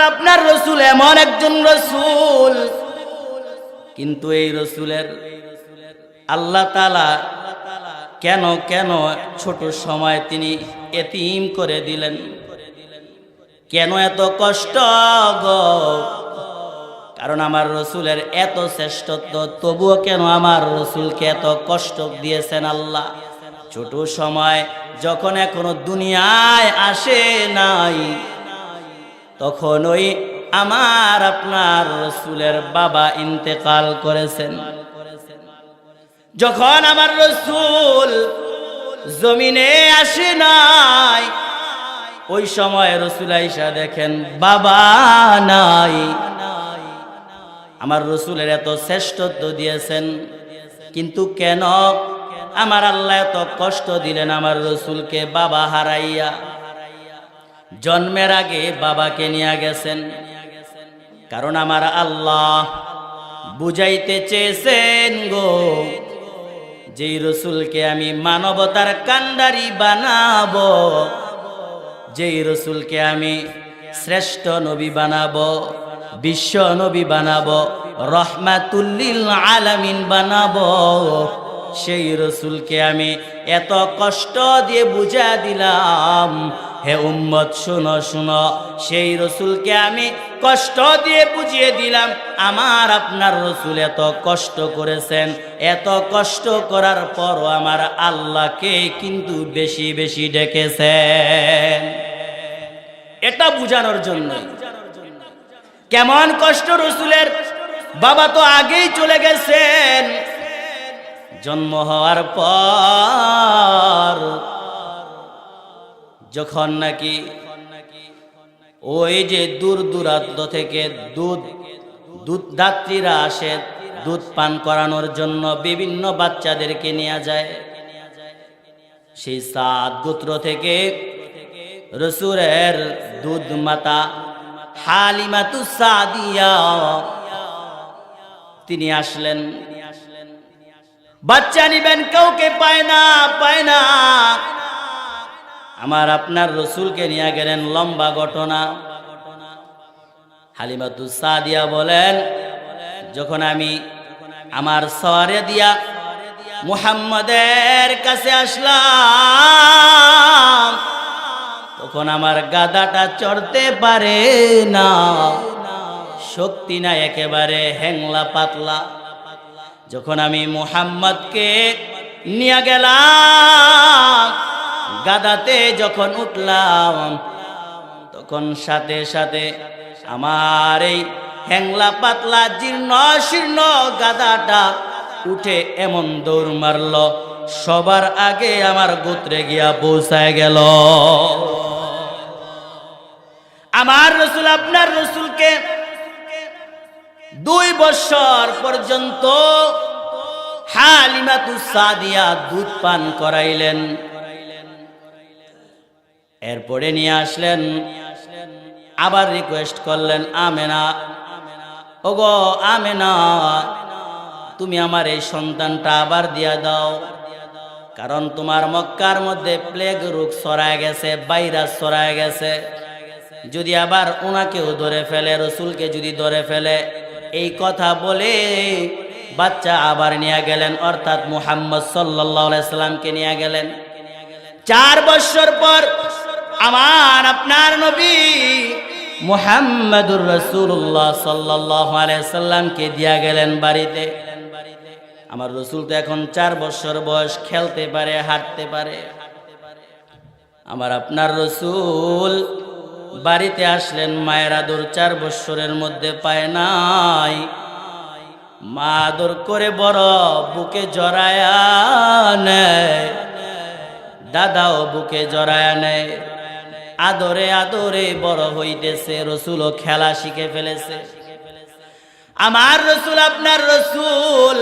আপনার রসুল এমন একজন রসুল। কিন্তু এই রসুলের আল্লাহ তালা কেন কেন ছোট সময় তিনি এতিম করে দিলেন? কেন এত কষ্ট গো? কারণ আমার রসুলের এত শ্রেষ্ঠত্ব, তবুও কেন আমার রসুলকে এত কষ্ট দিয়েছেন আল্লাহ? ছোট সময় যখন এখনও দুনিয়ায় আসে নাই তখন ওই আমার আপনার রসুলের বাবা ইন্তেকাল করেছেন। যখন আমার রসুল জমিনে আসে নাই, ওই সময় রসুল আইসা দেখেন, বাবা নাই। আমার রসুলের এত শ্রেষ্ঠত্ব দিয়েছেন, কিন্তু কেন? আমার আল্লাহ এত কষ্ট দিলেন আমার রসুলকে বাবা হারাইয়া। জন্মের আগে বাবাকে নিয়ে গেছেন। কারণ আমার আল্লাহ বুঝাইতে চেয়েছেন গো, যেই রসুলকে আমি মানবতার কান্ডারি বানাব, যেই রসুলকে আমি শ্রেষ্ঠ নবী বানাব, বিশ্ব নবী বানাবো, রহমাতুল্লিল আলামিন বানাব, সেই রসুলকে আমি এত কষ্ট দিয়ে বুঝা দিলাম। হে উম্মত, শুনো শুনো। সেই রসুলকে আমি কষ্ট দিয়ে বুঝিয়ে দিলাম, আমার আপনার রসুল এত কষ্ট করেছেন। এত কষ্ট করার পরও আমার আল্লাহকে কিন্তু বেশি বেশি ডেকেছেন। এটা বুঝানোর জন্য কেমন কষ্ট রসুলের বাবা তো আগেই চলে গেছেন। জন্ম হওয়ার পর যখন নাকি ওই যে দূর দূরান্ত থেকে দুধ দুধ দাত্রীরা আসে, দুধ পান করানোর জন্য বিভিন্ন বাচ্চাদেরকে নিয়ে যায়। সেই সাত গোত্র থেকে রসুরের দুধ মাতা হালিমাতু সাদিয়া, তিনি আসলেন। বাচ্চা নিবেন, কাউকে পায় না পায় না। আমার আপনার রসুলকে নিয়ে গেলেন লম্বা ঘটনা। হালিমাতু সাদিয়া বলেন, যখন আমি আমার সওয়ারে দিয়া মুহাম্মদের কাছে আসলাম, তখন আমার গাদাটা চড়তে পারে না। শক্তি না একেবারে হ্যাংলা পাতলা। যখন আমি মুহাম্মদকে নিয়ে গেলাম গাদাতে যখন উঠলাম, তখন সাথে সাথে আমার এই হ্যাংলা পাতলা জীর্ণ শীর্ণ গাদাটা উঠে এমন দৌড় মারল, সবার আগে আমার গোত্রে গিয়া পৌঁছায় গেল। আমার রসুল, আপনার রসুলকে দুই বছর পর্যন্ত হালিমাতু সাদিয়া দুধ পান করাইলেন। এরপরে নিয়ে আসলেন। আবার রিকোয়েস্ট করলেন, আমেনা, ওগো আমেনা, তুমি আমার এই সন্তানটা আবার দিয়া দাও। কারণ তোমার মক্কার মধ্যে প্লেগ রোগ ছড়ায় গেছে ভাইরাস ছড়ায় গেছে। যদি আবার ওনাকেও ধরে ফেলে, রসুলকে যদি ধরে ফেলে, এই কথা বলে বাচ্চা আবার নিয়ে গেলেন, অর্থাৎ মুহাম্মদ সাল্লামকে নিয়ে গেলেন। চার বছর পর আমার আপনার নবী মুহাম্মদুর রসুল্লাহ সাল্লামকে দিয়া গেলেন বাড়িতে। আমার রসুল তো এখন চার বছর বয়স, খেলতে পারে, হাঁটতে পারে। আমার আপনার রসুল বাড়িতে আসলেন, মায়ের আদর চার বছরের মধ্যে পায় নাই। মা আদর করে বড়, বুকে জড়ায়া নেয়। দাদাও বুকে জড়ায়া নেয় আদরে আদরে বড় হইতেছে, রসুলও খেলা শিখে ফেলেছে। আমার রসুল, আপনার রসুল,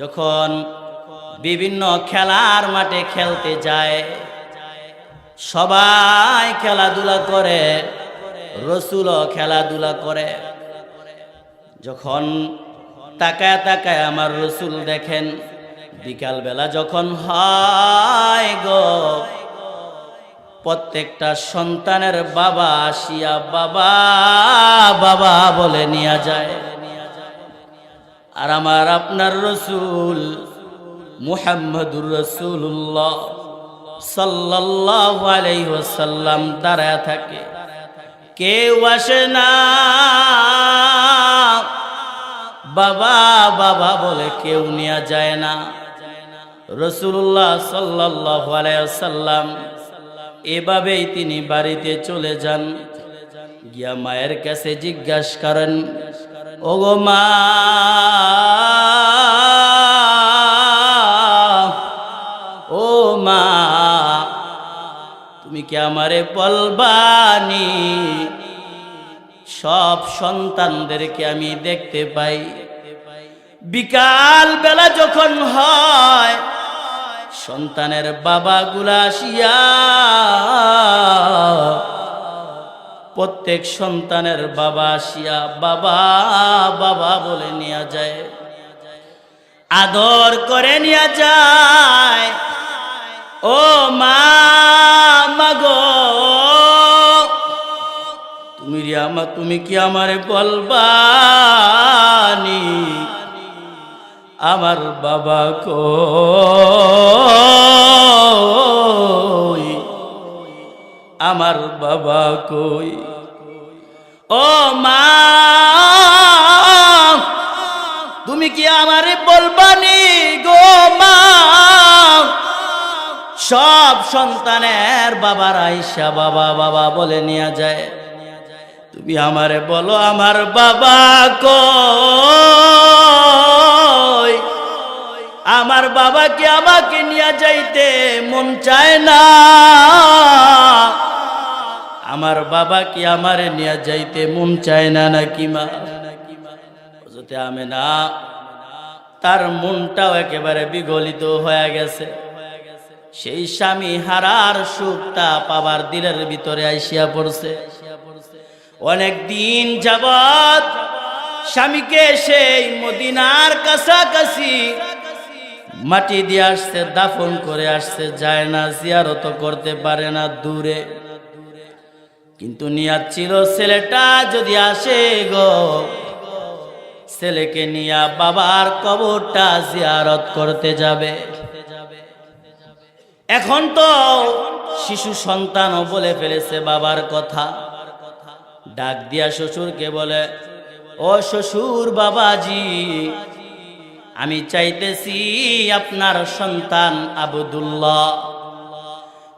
যখন বিভিন্ন খেলার মাঠে খেলতে যায়, সবাই খেলাধুলা করে, রসুলও খেলাধুলা করে। যখন তাকায় তাকায় আমার রসুল দেখেন বিকালবেলা যখন হয় গো, প্রত্যেকটা সন্তানের বাবা আসিয়া বাবা বাবা বলে নিয়ে যায়। আর আমার আপনার রসুল মুহাম্মদুর রসুল্লাহ ওয়াসাল্লাম দাঁড়ায় থাকে। কেউ আসে না, বাবা বাবা বলে কেউ নিয়ে যায় না। রসুল্লাহ ওয়াসাল্লাম এভাবেই তিনি বাড়িতে চলে যান। গিয়া মায়ের কাছে জিজ্ঞাসা করেন, ওগো মা, ও মা, তুমি কি আমারে বলবানি সব সন্তানদেরকে আমি দেখতে পাই। বিকাল বেলা যখন হয় সন্তানের বাবা গুলা আসিয়া, প্রত্যেক সন্তানের বাবা আসিয়া, বাবা বাবা বলে নিয়ে যায়। আদর করে নিয়ে যায়। ও মা মাগো তুমি রে আমা, তুমি কি আমারে বলবানি আমার বাবা কই? আমার বাবা কই? ও মা, তুমি কি আমারে বলবানি গো মা? সব সন্তানের বাবার আইসা বাবা বাবা বলে নিয়ে যায়। তুমি আমারে বলো আমার বাবা কই? আমার বাবাকে আমাকে নিয়ে যাইতে মন চায় না। আমার বাবা কি আমারে নিয়ে যাইতে মন চায় না নাকি মা? হযরতে আমেনা, তার মনটাও একেবারে বিগলিত হয়ে গেছে। সেই স্বামী হারার সুখটা পাবার দিলের ভিতরে আইসিয়া পড়ছে। অনেক দিন যাবৎ স্বামীকে সেই মদিনার কাছাকাছি মাটি দিয়ে আসছে, দাফন করে আসছে, যায় না, জিয়ারত করতে পারে না দূরে। কিন্তু নিয়াত ছিল ছেলেটা যদি আসে গো, ছেলেকে নিয়া বাবার কবরটা জিয়ারত করতে যাবে। এখন তো শিশু সন্তানও বলে ফেলেছে বাবার কথা। ডাক দিয়া শ্বশুরকে বলে, ও শ্বশুর বাবাজি আমি চাইতেছি আপনার সন্তান আবদুল্লাহ।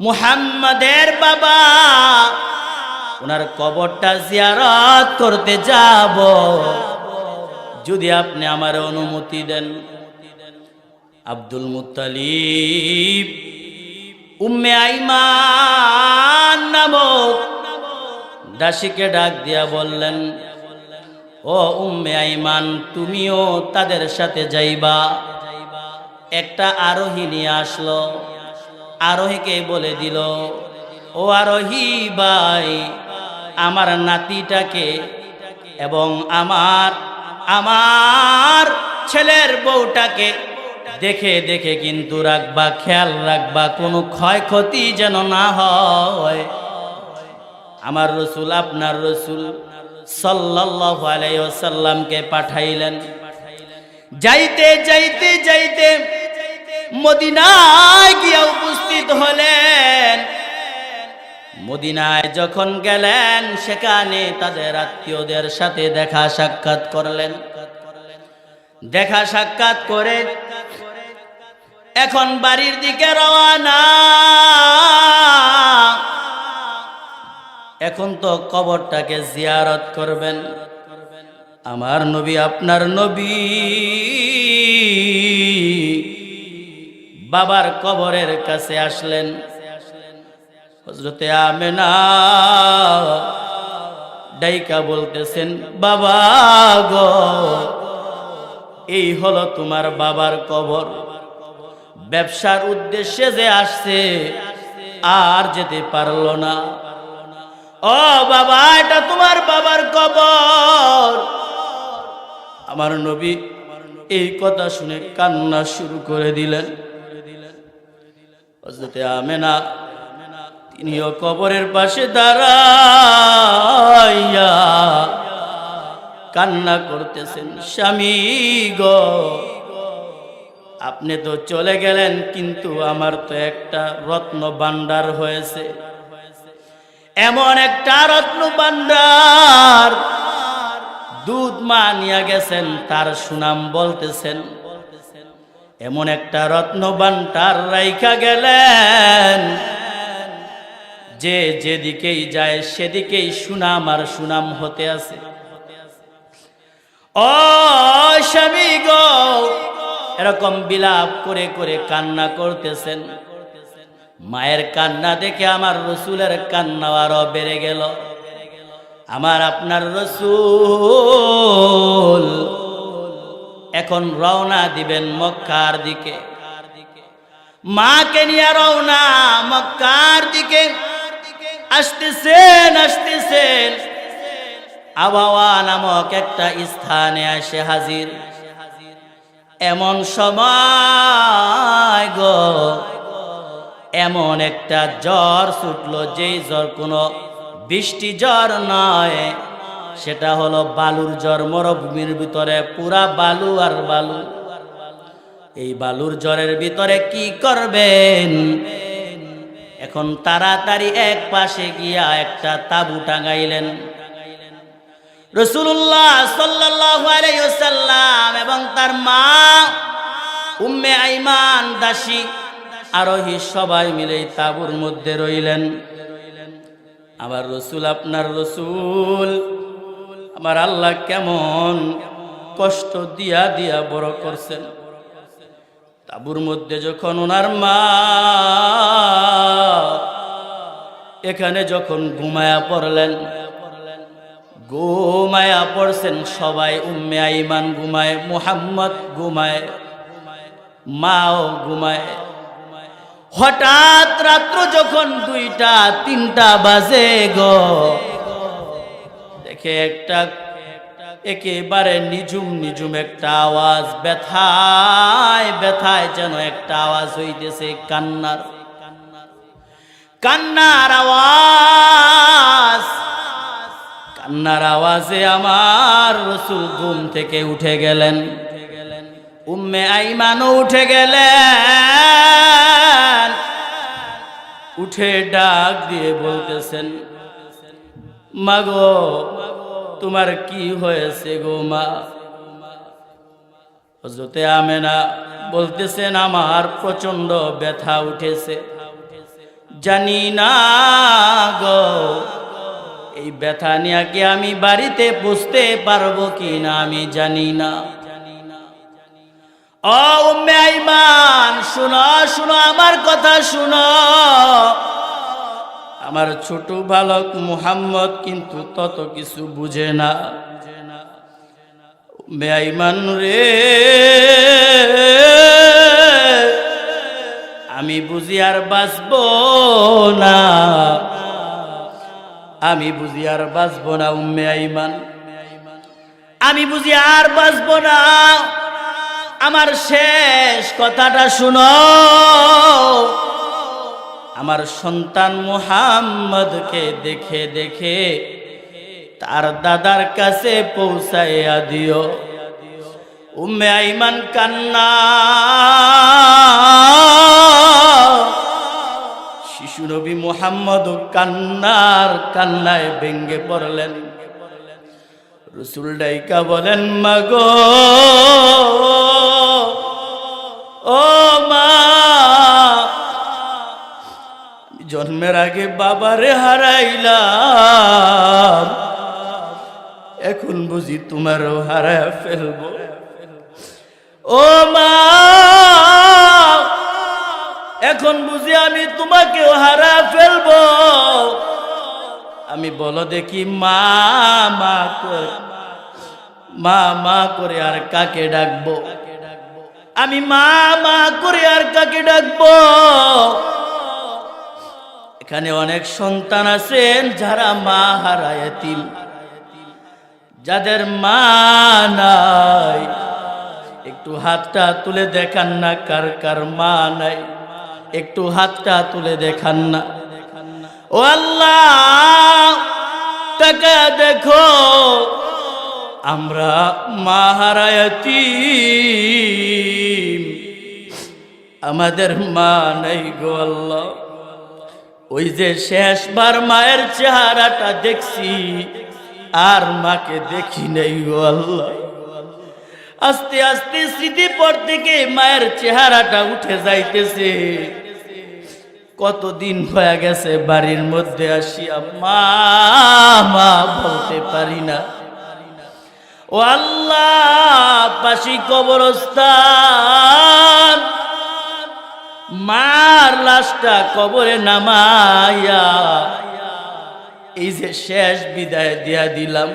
মুহাম্মাদের বাবা। ওনার কবরটা জিয়ারত করতে যাব। যদি আপনি আমার অনুমতি দেন। আব্দুল মুত্তালিব, উম্মে আইমান নামক দাসীকে ডাক দিয়া বললেন ও উম্মে আইমান, তুমিও তাদের সাথে যাইবা। একটা আরোহী নিয়ে আসলো। আরোহীকে বলে দিল, ও আরোহী ভাই, আমার নাতিটাকে এবং আমার আমার ছেলের বউটাকে দেখে দেখে কিন্তু রাখবা, খেয়াল রাখবা, কোনো ক্ষয়ক্ষতি যেন না হয়। আমার রসুল, আপনার রসুল ওয়াসাল্লামকে পাঠাইলেন। যাইতে যাইতে যাইতে মদিনায় গিয়া উপস্থিত হলেন। মদিনায় যখন গেলেন, সেখানে তাদের আত্মীয়দের সাথে দেখা সাক্ষাৎ করলেন। দেখা সাক্ষাৎ করে এখন বাড়ির দিকে রওয়ানা এখন তো কবরটাকে জিয়ারত করবেন। আমার নবী, আপনার নবী বাবার কবরের কাছে আসলেন। হজরতে আমেনা ডাইকা বলতেছেন, বাবা গো, এই হলো তোমার বাবার কবর। ব্যবসার উদ্দেশ্যে যে আসছে, আর যেতে পারল না। ও বাবা, এটা তোমার বাবার কবর। আমার নবী এই কথা শুনে কান্না শুরু করে দিলেন। আমেনা তিনিও কবরের পাশে দাঁড়াইয়া কান্না করতেছেন, স্বামী গো, আপনি তো চলে গেলেন, কিন্তু আমার তো একটা রত্ন ভান্ডার হয়েছে। এমন একটা রত্ন ভান্ডার দুধ মা নিয়ে গেছেন, তার সুনাম বলতেছেন। এমন একটা রত্ন ভান্ডার রাইখা গেলেন। যে যেদিকেই যায়, সেদিকেই সুনাম আর সুনাম হতে আছে। ও গো, এরকম বিলাপ করে করে কান্না করতেছেন। মায়ের কান্না দেখে আমার রসুলের কান্না আরও বেড়ে গেল। আমার আপনার রসুল এখন রওনা দিবেন মক্কার দিকে। মাকে নিয়ে রওনা মক্কার দিকে। আসতেছেন আসতেছেন। আবহাওয়া নামক একটা স্থানে আসে হাজির। এমন সময় গো এমন একটা জ্বর ছুটলো, যেই জ্বর কোনো বৃষ্টি জ্বর নয়। সেটা হলো বালুর জ্বর, মরুভূমির ভিতরে পুরা বালু আর বালু। এই বালুর জ্বরের ভিতরে কি করবেন? এখন তাড়াতাড়ি এক পাশে গিয়া একটা তাবু টাঙাইলেন। রসুল্লাহ সাল্লাম এবং তার মা, উম্মে আইমান দাসী আরোহী সবাই মিলে তাবুর মধ্যে রইলেন। আমার রসুল, আপনার রসুল, আমার আল্লাহ কেমন কষ্ট দিয়া দিয়া বড় করছেন। তাবুর মধ্যে যখন ওনার মা, এখানে যখন ঘুমায়া পড়লেন, ঘুমায়া পড়ছেন সবাই, উম্মে আইমান ঘুমায়, মুহাম্মদ ঘুমায়, মাও ঘুমায় হঠাৎ রাত্র যখন দুইটা, তিনটা বাজে গো। দেখে একটা, একেবারে নিঝুম নিঝুম একটা আওয়াজ, ব্যথায় ব্যথায় যেন একটা আওয়াজ হইতেছে কান্নার। কান্নার আওয়াজ, কান্নার আওয়াজে আমার রসুল ঘুম থেকে উঠে গেলেন। উম্মে আইমানও উঠে গেলেন। উঠে ডাক দিয়ে বলতেছেন, মাগো, তোমার কি হয়েছে গো মা? হজরতে আমেনা বলতেছেন, আমার প্রচণ্ড ব্যথা উঠেছে। জানি না গো, এই ব্যথা নিয়ে কি আমি বাড়িতে পুষতে পারব কি না আমি জানি না। আইমান, শুনো শুনো, আমার কথা শুনো। আমার ছোট বালক মুহাম্মদ কিন্তু তত কিছু বুঝে না। উম্মে আইমান রে, আমি বুঝি আর বাঁচব না। আমি বুঝি আর বাঁচব না, উম্মে আইমান। আমি বুঝি আর বাঁচব না। আমার শেষ কথাটা শুনো। আমার সন্তান মুহাম্মদকে দেখে দেখে তার দাদার কাছে পৌঁছাইয়া দিও। উম্মে আইমান কান্না। শিশু নবী মুহাম্মদ কান্নার কান্নায় ভেঙ্গে পড়লেন। রসুল ডাইকা বলেন, মাগো ও মা। জন্মের আগে বাবারে হারাইলাম। এখন বুঝি তোমারও হারায় ফেলব। ও মা। এখন বুঝি আমি তোমাকেও হারা ফেলব। আমি বলো দেখি মা মা করে মা মা করে আর কাকে ডাকবো? আমি মা মা করে আর কাকে ডাকবো? এখানে অনেক সন্তান আছেন যারা মা হারায় যাদের মা নাই, একটু হাতটা তুলে দেখান না কার কার মা নাই। একটু হাতটা তুলে দেখান না। ও আল্লাহ টাকা দেখো আমরা মাহারায়তি আমাদের মা নাই গো আল্লাহ। ওই যে শেষবার মায়ের চেহারাটা দেখছি, আর মাকে দেখি নাই গো আল্লাহ। আস্তে আস্তে স্মৃতি পর থেকে মায়ের চেহারাটা উঠে যাইতেছে। কতদিন হয়ে গেছে বাড়ির মধ্যে আসিয়া, মা মা বলতে পারি না। ও আল্লাহ, পাশি কবরস্থান। মার লাশটা কবরে নামাইয়া এই যে শেষ বিদায় দিয়া দিলাম।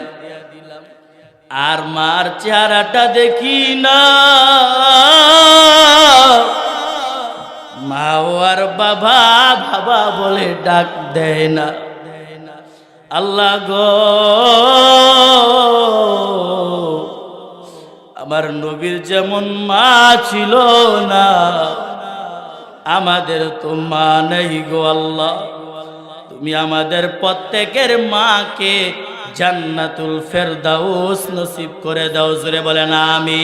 আর মার চেহারাটা দেখি না। মা আর বাবা বাবা বলে ডাক দেয় না। আল্লাহ গো। আমার নবীর যেমন মা ছিল না, আমাদের তো মা নেই গো আল্লাহ। তুমি আমাদের প্রত্যেকের মাকে জান্নাতুল ফেরদাউস নসিব করে দাও, জোরে বলেন আমি